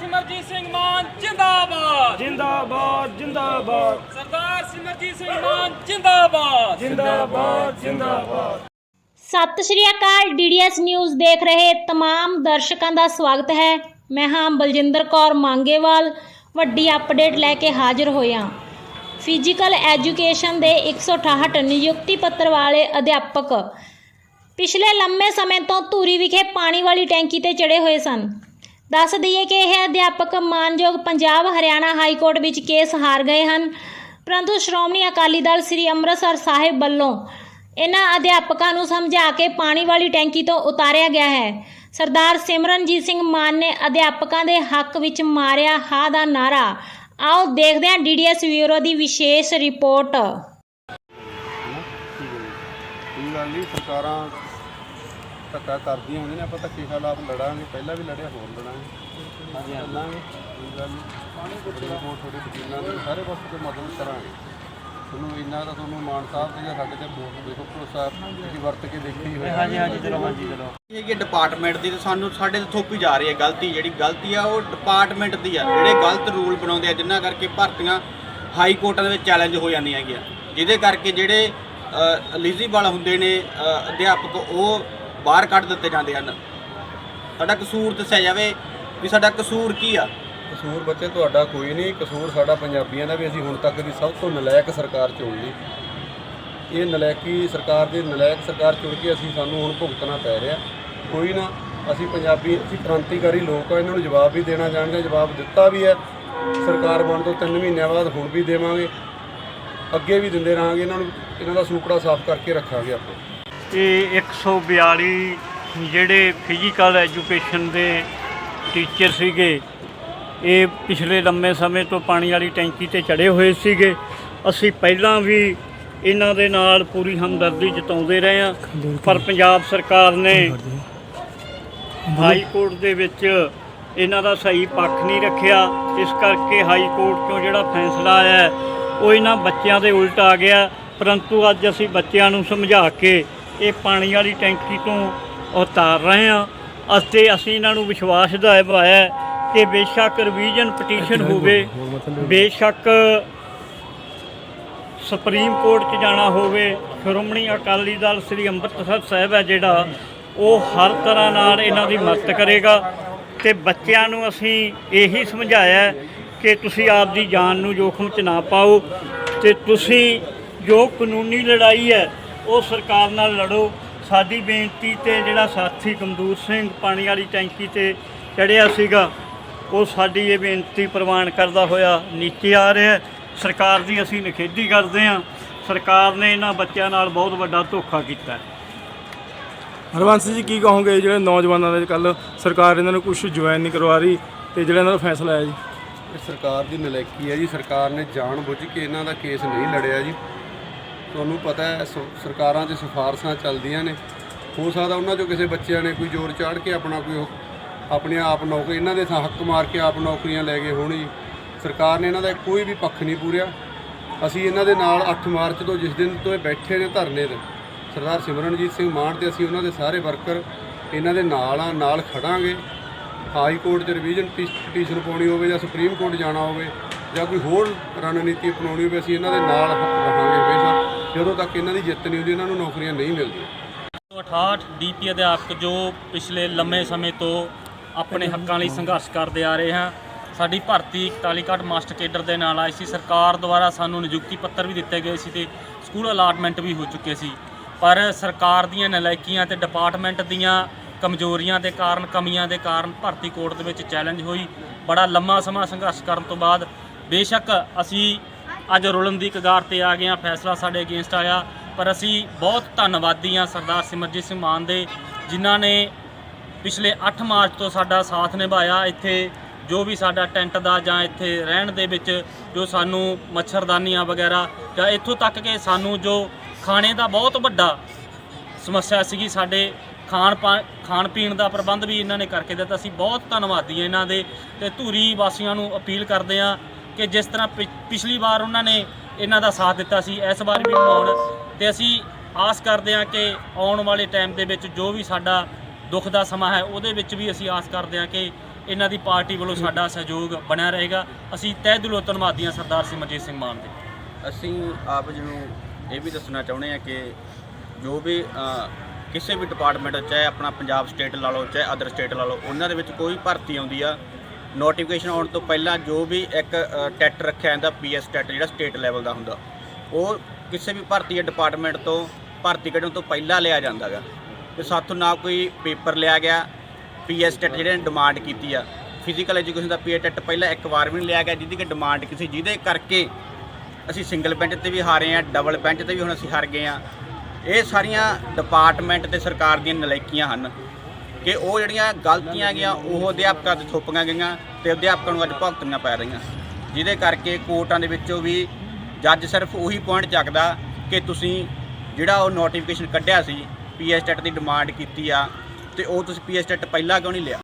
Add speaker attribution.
Speaker 1: ਸਿਮਰਜੀਤ ਸਿੰਘ ਮਾਨ ਜਿੰਦਾਬਾਦ।
Speaker 2: ਜਿੰਦਾਬਾਦ ਜਿੰਦਾਬਾਦ।
Speaker 1: ਸਰਦਾਰ ਸਿਮਰਜੀਤ ਸਿੰਘ ਮਾਨ ਜਿੰਦਾਬਾਦ।
Speaker 2: ਜਿੰਦਾਬਾਦ ਜਿੰਦਾਬਾਦ।
Speaker 3: ਸਤਿ ਸ਼੍ਰੀ ਅਕਾਲ ਡੀਡੀਐਸ ਨਿਊਜ਼ ਦੇਖ ਰਹੇ ਤਮਾਮ ਦਰਸ਼ਕਾਂ ਦਾ ਸਵਾਗਤ ਹੈ। ਮੈਂ ਹਾਂ ਬਲਜਿੰਦਰ ਕੌਰ ਮੰਗੇਵਾਲ ਵੱਡੀ ਅਪਡੇਟ ਲੈ ਕੇ ਹਾਜ਼ਰ ਹੋਇਆ। ਫਿਜ਼ੀਕਲ ਐਜੂਕੇਸ਼ਨ ਦੇ 168 ਨਿਯੁਕਤੀ ਪੱਤਰ ਵਾਲੇ ਅਧਿਆਪਕ ਪਿਛਲੇ ਲੰਮੇ ਸਮੇਂ ਤੋਂ ਧੂਰੀ ਵਿਖੇ ਪਾਣੀ ਵਾਲੀ ਟੈਂਕੀ ਤੇ ਚੜੇ ਹੋਏ ਸਨ। ਦੱਸ ਦਈਏ ਕਿ ਇਹ ਅਧਿਆਪਕ ਮਾਨਯੋਗ ਪੰਜਾਬ ਹਰਿਆਣਾ ਹਾਈ ਕੋਰਟ ਵਿੱਚ ਕੇਸ ਹਾਰ ਗਏ ਹਨ। ਪਰੰਤੂ ਸ਼੍ਰੋਮਣੀ ਅਕਾਲੀ ਦਲ ਸ੍ਰੀ ਅੰਮ੍ਰਿਤਸਰ ਸਾਹਿਬ ਵੱਲੋਂ ਇਹਨਾਂ ਅਧਿਆਪਕਾਂ ਨੂੰ ਸਮਝਾ ਕੇ ਪਾਣੀ ਵਾਲੀ ਟੈਂਕੀ ਤੋਂ ਉਤਾਰਿਆ ਗਿਆ ਹੈ। ਸਰਦਾਰ ਸਿਮਰਨਜੀਤ ਸਿੰਘ ਮਾਨ ਨੇ ਅਧਿਆਪਕਾਂ ਦੇ ਹੱਕ ਵਿੱਚ ਮਾਰਿਆ ਹਾ ਦਾ ਨਾਰਾ ਆਓ ਦੇਖਦੇ ਹਾਂ ਡੀਡੀਐਸ ਬਿਊਰੋ ਦੀ ਵਿਸ਼ੇਸ਼ ਰਿਪੋਰਟ।
Speaker 4: ਕੋਈ ਗੱਲ ਨਹੀਂ, ਸਰਕਾਰਾਂ ਧੱਕਾ ਕਰਦੀਆਂ ਹੁੰਦੀਆਂ ਨੇ ਆਪਾਂ ਧੱਕੇ ਖਿਲਾਫ ਲੜਾਂਗੇ ਪਹਿਲਾਂ ਵੀ ਲੜਿਆ ਹੋਰ ਲੜਾਂਗੇ। ਹਾਂਜੀ ਲੜਾਂਗੇ ਕੋਈ ਗੱਲ ਪਾਣੀ ਕੋਲ ਥੋੜੇ ਵਕੀਲਾਂ ਦੇ ਸਾਰੇ ਪਾਸੇ ਤੇ ਮਦਦ ਕਰਾਂਗੇ। ਤੁਹਾਨੂੰ ਇੰਨਾ ਤਾਂ ਤੁਹਾਨੂੰ ਮਾਨ ਸਾਹਿਬ ਤੇ ਜਾਂ ਸਾਡੇ ਤੇ ਬਹੁਤ ਦੇਖੋ ਭਰੋਸਾ ਤੁਸੀਂ ਵਰਤ ਕੇ ਦੇਖੀ ਹੋਈ ਹਾਂਜੀ ਹਾਂਜੀ ਚਲੋ ਹਾਂਜੀ ਚਲੋ।
Speaker 5: ਇਹ ਡਿਪਾਰਟਮੈਂਟ ਦੀ ਤੇ ਸਾਨੂੰ ਸਾਡੇ ਤੇ ਥੋਪੀ ਜਾ ਰਹੀ ਹੈ ਗਲਤੀ ਜਿਹੜੀ ਗਲਤੀ ਆ ਉਹ ਡਿਪਾਰਟਮੈਂਟ ਦੀ ਆ। ਜਿਹੜੇ ਗਲਤ ਰੂਲ ਬਣਾਉਂਦੇ ਆ ਜਿਨ੍ਹਾਂ ਕਰਕੇ ਭਰਤੀਆਂ ਹਾਈ ਕੋਰਟਾਂ ਦੇ ਵਿੱਚ ਚੈਲੰਜ ਹੋ ਜਾਂਦੀਆਂ ਹੈਗੀਆਂ। ਜਿਹਦੇ ਕਰਕੇ ਜਿਹੜੇ ਐਲੀਜੀਬਲ ਹੁੰਦੇ ਨੇ ਅ, ਅਧਿਆਪਕ ਉਹ ਬਾਹਰ ਕੱਢ ਦਿੱਤੇ ਜਾਂਦੇ ਹਨ। ਸਾਡਾ ਕਸੂਰ ਦੱਸਿਆ ਜਾਵੇ ਵੀ ਸਾਡਾ ਕਸੂਰ ਕੀ ਆ?
Speaker 4: ਕਸੂਰ ਬੱਚੇ, ਤੁਹਾਡਾ ਕੋਈ ਨਹੀਂ। ਕਸੂਰ ਸਾਡਾ ਪੰਜਾਬੀਆਂ ਦਾ ਵੀ। ਅਸੀਂ ਹੁਣ ਤੱਕ ਦੀ ਸਭ ਤੋਂ ਨਲਾਇਕ ਸਰਕਾਰ ਚੁਣ ਲਈ। ਇਹ ਨਲਾਇਕੀ ਸਰਕਾਰ ਦੇ ਨਲਾਇਕ ਸਰਕਾਰ ਚੁਣ ਕੇ ਅਸੀਂ ਸਾਨੂੰ ਹੁਣ ਭੁਗਤਣਾ ਪੈ ਰਿਹਾ। ਕੋਈ ਨਾ, ਅਸੀਂ ਪੰਜਾਬੀ, ਅਸੀਂ ਕ੍ਰਾਂਤੀਕਾਰੀ ਲੋਕ ਆ। ਇਹਨਾਂ ਨੂੰ ਜਵਾਬ ਵੀ ਦੇਣਾ ਜਾਣਦੇ ਜਵਾਬ ਦਿੱਤਾ ਵੀ ਹੈ। ਸਰਕਾਰ ਬਣ ਤੋਂ 3 ਮਹੀਨਿਆਂ ਬਾਅਦ ਹੁਣ ਵੀ ਦੇਵਾਂਗੇ। ਅੱਗੇ ਵੀ ਦਿੰਦੇ ਰਹਾਂਗੇ। ਇਹਨਾਂ ਨੂੰ, ਇਹਨਾਂ ਦਾ ਸੂਪੜਾ ਸਾਫ਼ ਕਰਕੇ ਰੱਖਾਂਗੇ ਆਪਾਂ।
Speaker 2: ਇਹ 142 ਜਿਹੜੇ ਫਿਜ਼ੀਕਲ ਐਜੂਕੇਸ਼ਨ ਦੇ ਟੀਚਰ ਸੀਗੇ ਇਹ ਪਿਛਲੇ ਲੰਮੇ ਸਮੇਂ ਤੋਂ ਪਾਣੀ ਵਾਲੀ ਟੈਂਕੀ ਤੇ ਚੜੇ ਹੋਏ ਸੀਗੇ। ਅਸੀਂ ਪਹਿਲਾਂ ਵੀ ਇਹਨਾਂ ਦੇ ਨਾਲ ਪੂਰੀ ਹਮਦਰਦੀ ਜਤਾਉਂਦੇ ਰਹੇ ਹਾਂ। ਪਰ ਪੰਜਾਬ ਸਰਕਾਰ ਨੇ ਹਾਈ ਕੋਰਟ ਦੇ ਵਿੱਚ ਇਹਨਾਂ ਦਾ ਸਹੀ ਪੱਖ ਨਹੀਂ ਰੱਖਿਆ। ਇਸ ਕਰਕੇ ਹਾਈ ਕੋਰਟ ਤੋਂ ਜਿਹੜਾ ਫੈਸਲਾ ਆਇਆ ਉਹ ਇਹਨਾਂ ਬੱਚਿਆਂ ਦੇ ਉਲਟ ਆ ਗਿਆ। ਪਰੰਤੂ ਅੱਜ ਅਸੀਂ ਬੱਚਿਆਂ ਨੂੰ ਸਮਝਾ ਕੇ ਇਹ ਪਾਣੀ ਵਾਲੀ ਟੈਂਕੀ ਤੋਂ ਉਤਾਰ ਰਹੇ ਹਾਂ। ਅਤੇ ਅਸੀਂ ਇਹਨਾਂ ਨੂੰ ਵਿਸ਼ਵਾਸ ਦਿਵਾਇਆ ਹੈ ਕਿ ਬੇਸ਼ੱਕ ਰਿਵੀਜ਼ਨ ਪਟੀਸ਼ਨ ਹੋਵੇ ਬੇਸ਼ੱਕ ਸੁਪਰੀਮ ਕੋਰਟ 'ਚ ਜਾਣਾ ਹੋਵੇ ਸ਼੍ਰੋਮਣੀ ਅਕਾਲੀ ਦਲ ਸ੍ਰੀ ਅੰਮ੍ਰਿਤਸਰ ਸਾਹਿਬ ਹੈ ਜਿਹੜਾ ਉਹ ਹਰ ਤਰ੍ਹਾਂ ਨਾਲ ਇਹਨਾਂ ਦੀ ਮਦਦ ਕਰੇਗਾ। ਤੇ ਬੱਚਿਆਂ ਨੂੰ ਅਸੀਂ ਇਹੀ ਸਮਝਾਇਆ ਕਿ ਤੁਸੀਂ ਆਪਦੀ ਜਾਨ ਨੂੰ ਜੋਖਮ 'ਚ ਨਾ ਪਾਓ। ਤੇ ਤੁਸੀਂ ਜੋ ਕਾਨੂੰਨੀ ਲੜਾਈ ਹੈ ਉਹ ਸਰਕਾਰ ਨਾਲ ਲੜੋ। ਸਾਡੀ ਬੇਨਤੀ ਤੇ ਜਿਹੜਾ ਸਾਥੀ ਕਮਦੂਰ ਸਿੰਘ ਪਾਣੀ ਵਾਲੀ ਟੈਂਕੀ ਤੇ ਚੜਿਆ ਸੀਗਾ ਉਹ ਸਾਡੀ ਇਹ ਬੇਨਤੀ ਪ੍ਰਵਾਨ ਕਰਦਾ ਹੋਇਆ ਨੀਚੇ ਆ ਰਿਹਾ ਹੈ। ਸਰਕਾਰ ਦੀ ਅਸੀਂ ਨਿਖੇਧੀ ਕਰਦੇ ਹਾਂ। ਸਰਕਾਰ ਨੇ ਇਹਨਾਂ ਬੱਚਿਆਂ ਨਾਲ ਬਹੁਤ ਵੱਡਾ ਧੋਖਾ ਕੀਤਾ ਹੈ।
Speaker 6: ਹਰਵੰਸ ਜੀ ਕੀ ਕਹੋਗੇ ਜਿਹੜੇ ਨੌਜਵਾਨਾਂ ਦੇ ਕੱਲ ਸਰਕਾਰ ਇਹਨਾਂ ਨੂੰ ਕੁਝ ਜੁਆਇਨ ਨਹੀਂ ਕਰਵਾ ਰਹੀ ਤੇ ਜਿਹੜਾ ਇਹਨਾਂ ਦਾ ਫੈਸਲਾ ਆਇਆ ਜੀ?
Speaker 4: ਇਹ ਸਰਕਾਰ ਦੀ ਨਲਾਇਕੀ ਹੈ ਜੀ। ਸਰਕਾਰ ਨੇ ਜਾਣ ਬੁੱਝ ਕੇ ਇਹਨਾਂ ਦਾ ਕੇਸ ਨਹੀਂ ਲੜਿਆ ਜੀ। ਤੁਹਾਨੂੰ ਪਤਾ ਹੈ, ਸ- ਸਰਕਾਰਾਂ 'ਚ ਸਿਫਾਰਸ਼ਾਂ ਚੱਲਦੀਆਂ ਨੇ। ਹੋ ਸਕਦਾ ਉਹਨਾਂ 'ਚੋਂ ਕਿਸੇ ਬੱਚਿਆਂ ਨੇ ਕੋਈ ਜ਼ੋਰ ਚਾੜ ਕੇ ਆਪਣਾ ਕੋਈ ਉਹ- ਆਪਣੇ ਆਪ ਨੌਕਰੀ ਇਹਨਾਂ ਦੇ ਥਾਂ ਹੱਕ ਮਾਰ ਕੇ ਆਪ ਨੌਕਰੀਆਂ ਲੈ ਗਏ ਹੋਣ ਜੀ। ਸਰਕਾਰ ਨੇ ਇਹਨਾਂ ਦਾ ਕੋਈ ਵੀ ਪੱਖ ਨਹੀਂ ਪੂਰਿਆ। ਅਸੀਂ ਇਹਨਾਂ ਦੇ ਨਾਲ 8 ਮਾਰਚ ਤੋਂ ਜਿਸ ਦਿਨ ਤੋਂ ਇਹ ਬੈਠੇ ਨੇ ਧਰਨੇ ਤੇ, ਸਰਦਾਰ ਸਿਮਰਨਜੀਤ ਸਿੰਘ ਮਾਨ ਤੇ ਅਸੀਂ ਉਹਨਾਂ ਦੇ ਸਾਰੇ ਵਰਕਰ ਇਹਨਾਂ ਦੇ ਨਾਲ ਆ, ਨਾਲ ਖੜਾਂਗੇ। ਹਾਈ ਕੋਰਟ 'ਚ ਰਿਵੀਜ਼ਨ ਪਟੀਸ਼ਨ ਪਾਉਣੀ ਹੋਵੇ ਜਾਂ ਸੁਪਰੀਮ ਕੋਰਟ ਜਾਣਾ ਹੋਵੇ ਜਾਂ ਕੋਈ ਹੋਰ ਰਣਨੀਤੀ ਅਪਣਾਉਣੀ ਹੋਵੇ, ਅਸੀਂ ਇਹਨਾਂ ਦੇ ਨਾਲ ਰਹਾਂਗੇ ਹਮੇਸ਼ਾ। ਜਦੋਂ ਤੱਕ ਇਹਨਾਂ ਦੀ ਜਿੱਤ ਨਹੀਂ ਹੁੰਦੀ, ਇਹਨਾਂ ਨੂੰ ਨੌਕਰੀਆਂ ਨਹੀਂ ਮਿਲਦੀਆਂ।
Speaker 1: 68 ਡੀਪੀ ਅਧਿਆਪਕ ਜੋ ਪਿਛਲੇ ਲੰਮੇ ਸਮੇਂ ਤੋਂ ਆਪਣੇ ਹੱਕਾਂ ਲਈ ਸੰਘਰਸ਼ ਕਰਦੇ ਆ ਰਹੇ ਹਾਂ ਸਾਡੀ ਭਰਤੀ ਕਾਲੀਕਾਟ ਮਾਸਟਰ ਕੇਡਰ ਦੇ ਨਾਲ ਆਈ ਸੀ। ਸਰਕਾਰ ਦੁਆਰਾ ਸਾਨੂੰ ਨਿਯੁਕਤੀ ਪੱਤਰ ਵੀ ਦਿੱਤੇ ਗਏ ਸੀ ਤੇ ਸਕੂਲ ਅਲਾਟਮੈਂਟ ਵੀ ਹੋ ਚੁੱਕੇ ਸੀ। ਪਰ ਸਰਕਾਰ ਦੀਆਂ ਨਲਾਇਕੀਆਂ ਤੇ ਡਿਪਾਰਟਮੈਂਟ ਦੀਆਂ ਕਮਜ਼ੋਰੀਆਂ ਦੇ ਕਾਰਨ, ਕਮੀਆਂ ਦੇ ਕਾਰਨ ਭਰਤੀ ਕੋਰਟ ਦੇ ਵਿੱਚ ਚੈਲੰਜ ਹੋਈ। ਬੜਾ ਲੰਮਾ ਸਮਾਂ ਸੰਘਰਸ਼ ਕਰਨ ਤੋਂ ਬਾਅਦ ਬੇਸ਼ੱਕ ਅਸੀਂ ਅੱਜ ਰੁਲਣ ਦੀ ਕਗਾਰ ਤੇ ਆ ਗਏ ਹਾਂ। ਫੈਸਲਾ ਸਾਡੇ ਅਗੇਂਸਟ ਆਇਆ। ਪਰ ਅਸੀਂ ਬਹੁਤ ਧੰਨਵਾਦੀ ਹਾਂ ਸਰਦਾਰ ਸਿਮਰਜੀਤ ਸਿੰਘ ਮਾਨ ਦੇ, ਜਿਨ੍ਹਾਂ ਨੇ ਪਿਛਲੇ 8 ਮਾਰਚ ਤੋਂ ਸਾਡਾ ਸਾਥ ਨਿਭਾਇਆ। ਇੱਥੇ ਜੋ ਵੀ ਸਾਡਾ ਟੈਂਟ ਦਾ ਜਾਂ ਇੱਥੇ ਰਹਿਣ ਦੇ ਵਿੱਚ ਜੋ ਸਾਨੂੰ ਮੱਛਰਦਾਨੀਆਂ ਵਗੈਰਾ ਜਾਂ ਇੱਥੋਂ ਤੱਕ ਕਿ ਸਾਨੂੰ ਜੋ ਖਾਣੇ ਦਾ ਬਹੁਤ ਵੱਡਾ ਸਮੱਸਿਆ ਸੀਗੀ, ਸਾਡੇ ਖਾਣ ਪਾ, ਖਾਣ ਪੀਣ ਦਾ ਪ੍ਰਬੰਧ ਵੀ ਇਹਨਾਂ ਨੇ ਕਰਕੇ ਦਿੱਤਾ। ਅਸੀਂ ਬਹੁਤ ਧੰਨਵਾਦੀ ਹਾਂ ਇਹਨਾਂ ਦੇ ਤੇ ਧੂਰੀ ਵਾਸੀਆਂ ਨੂੰ ਅਪੀਲ ਕਰਦੇ ਹਾਂ ਕਿ ਜਿਸ ਤਰ੍ਹਾਂ ਪਿ- ਪਿਛਲੀ ਵਾਰ ਉਹਨਾਂ ਨੇ ਇਹਨਾਂ ਦਾ ਸਾਥ ਦਿੱਤਾ ਸੀ, ਇਸ ਵਾਰ ਵੀ ਨਿਭਾਉਣ ਤੇ ਅਸੀਂ ਆਸ ਕਰਦੇ ਹਾਂ ਕਿ ਆਉਣ ਵਾਲੇ ਟਾਈਮ ਦੇ ਵਿੱਚ ਜੋ ਵੀ ਸਾਡਾ ਦੁੱਖ ਦਾ ਸਮਾਂ ਹੈ, ਉਹਦੇ ਵਿੱਚ ਵੀ ਅਸੀਂ ਆਸ ਕਰਦੇ ਹਾਂ ਕਿ ਇਹਨਾਂ ਦੀ ਪਾਰਟੀ ਵੱਲੋਂ ਸਾਡਾ ਸਹਿਯੋਗ ਬਣਿਆ ਰਹੇਗਾ। ਅਸੀਂ ਤਹਿ ਦਿਲੋਂ ਧੰਨਵਾਦੀ ਹਾਂ ਸਰਦਾਰ ਸਿਮਰਜੀਤ ਸਿੰਘ ਮਾਨ ਦੇ।
Speaker 5: ਅਸੀਂ ਆਪ ਜੀ ਨੂੰ ਇਹ ਵੀ ਦੱਸਣਾ ਚਾਹੁੰਦੇ ਹਾਂ ਕਿ ਜੋ ਵੀ ਕਿਸੇ ਵੀ ਡਿਪਾਰਟਮੈਂਟ ਚਾਹੇ ਆਪਣਾ ਪੰਜਾਬ ਸਟੇਟ ਲਾ ਲਓ, ਚਾਹੇ ਅਦਰ ਸਟੇਟ ਲਾ ਲਓ, ਉਹਨਾਂ ਦੇ ਵਿੱਚ ਕੋਈ ਭਰਤੀ ਆਉਂਦੀ ਆ। ਨੋਟੀਫਿਕੇਸ਼ਨ ਆਉਣ ਤੋਂ ਪਹਿਲਾਂ ਜੋ ਵੀ ਇੱਕ ਟੈਟ ਰੱਖਿਆ ਜਾਂਦਾ, ਪੀਐਸ ਟੈਟ ਜਿਹੜਾ ਸਟੇਟ ਲੈਵਲ ਦਾ ਹੁੰਦਾ, ਉਹ ਕਿਸੇ ਵੀ ਭਰਤੀ ਡਿਪਾਰਟਮੈਂਟ ਤੋਂ, ਭਰਤੀ ਕੱਢਣ ਤੋਂ ਪਹਿਲਾਂ ਲਿਆ ਜਾਂਦਾ ਗਾ। ਤੇ ਸਾਥੋਂ ਨਾ ਕੋਈ ਪੇਪਰ ਲਿਆ ਗਿਆ, ਪੀਐਸ ਟੈਟ ਜਿਹੜੇ ਨੇ ਡਿਮਾਂਡ ਕੀਤੀ ਆ। ਫਿਜ਼ੀਕਲ ਐਜੂਕੇਸ਼ਨ ਦਾ ਪੀਐਸ ਟੈਟ ਪਹਿਲਾਂ ਇੱਕ ਵਾਰ ਵੀ ਨਹੀਂ ਲਿਆ ਗਿਆ, ਜਿਹਦੀ ਕਿ ਡਿਮਾਂਡ ਕਿਸੇ, ਜਿਹਦੇ ਕਰਕੇ ਅਸੀਂ ਸਿੰਗਲ ਬੈਂਚ ਤੇ ਵੀ ਹਾਰੇ ਆ, ਡਬਲ ਬੈਂਚ ਤੇ ਵੀ ਹੁਣ ਅਸੀਂ ਹਾਰ ਗਏ ਆ। ਇਹ ਸਾਰੀਆਂ ਡਿਪਾਰਟਮੈਂਟ ਤੇ ਸਰਕਾਰ ਦੀਆਂ ਨਲਾਇਕੀਆਂ ਹਨ। ਕਿ ਉਹ ਜਿਹੜੀਆਂ ਗਲਤੀਆਂ ਗਈਆਂ, ਉਹ ਅਧਿਆਪਕਾਂ ਤੇ ਥੋਪੀਆਂ ਗਈਆਂ ਤੇ ਅਧਿਆਪਕਾਂ ਨੂੰ ਅੱਜ ਭੁਗਤਣੀਆਂ ਪੈ ਰਹੀਆਂ। ਜਿਹਦੇ ਕਰਕੇ ਕੋਰਟਾਂ ਦੇ ਵਿੱਚੋਂ ਵੀ ਜੱਜ ਸਿਰਫ ਉਹੀ ਪੁਆਇੰਟ ਚੱਕਦਾ ਕਿ ਤੁਸੀਂ ਜਿਹੜਾ ਉਹ ਨੋਟੀਫਿਕੇਸ਼ਨ ਕੱਢਿਆ ਸੀ ਪੀਐਸ ਟੈਟ ਦੀ ਡਿਮਾਂਡ ਕੀਤੀ ਆ ਤੇ ਉਹ ਤੁਸੀਂ ਪੀਐਸ ਟੈਟ ਪਹਿਲਾਂ ਕਿਉਂ ਨਹੀਂ ਲਿਆ?